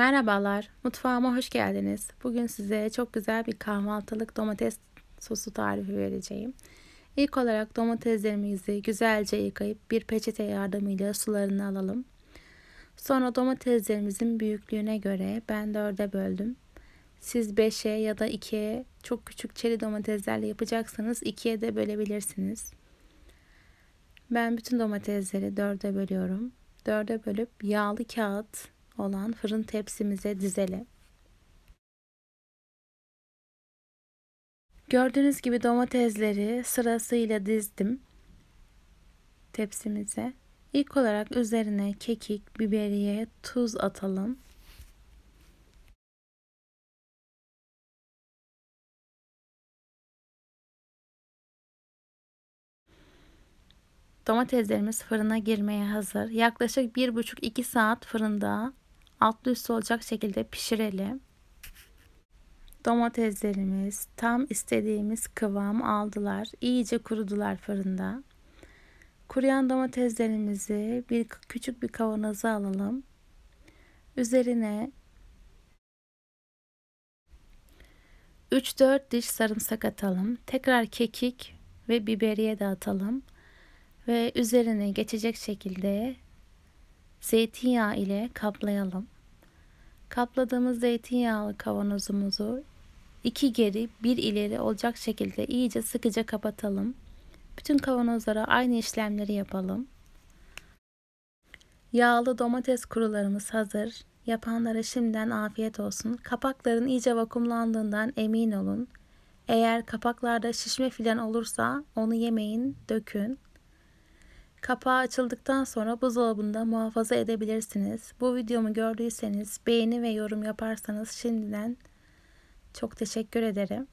Merhabalar, mutfağıma hoş geldiniz. Bugün size çok güzel bir kahvaltılık domates sosu tarifi vereceğim. İlk olarak domateslerimizi güzelce yıkayıp bir peçete yardımıyla sularını alalım. Sonra domateslerimizin büyüklüğüne göre ben dörde böldüm. Siz 5'e ya da 2'ye çok küçük çeri domateslerle yapacaksanız 2'ye de bölebilirsiniz. Ben bütün domatesleri dörde bölüyorum. Dörde bölüp yağlı kağıt olan fırın tepsimize dizelim. Gördüğünüz gibi domatesleri sırasıyla dizdim tepsimize. İlk olarak üzerine kekik, biberiye, tuz atalım. Domateslerimiz fırına girmeye hazır. Yaklaşık 1,5-2 saat fırında altlı üstü olacak şekilde pişirelim. Domateslerimiz tam istediğimiz kıvam aldılar. İyice kurudular fırında. Kuruyan domateslerimizi bir küçük bir kavanoza alalım. Üzerine 3-4 diş sarımsak atalım. Tekrar kekik ve biberiye de atalım. Ve üzerine geçecek şekilde zeytinyağı ile kaplayalım. Kapladığımız zeytinyağlı kavanozumuzu iki geri bir ileri olacak şekilde iyice sıkıca kapatalım. Bütün kavanozlara aynı işlemleri yapalım. Yağlı domates kurularımız hazır. Yapanlara şimdiden afiyet olsun. Kapakların iyice vakumlandığından emin olun. Eğer kapaklarda şişme filan olursa onu yemeyin, dökün. Kapağı açıldıktan sonra buzdolabında muhafaza edebilirsiniz. Bu videomu gördüyseniz beğeni ve yorum yaparsanız şimdiden çok teşekkür ederim.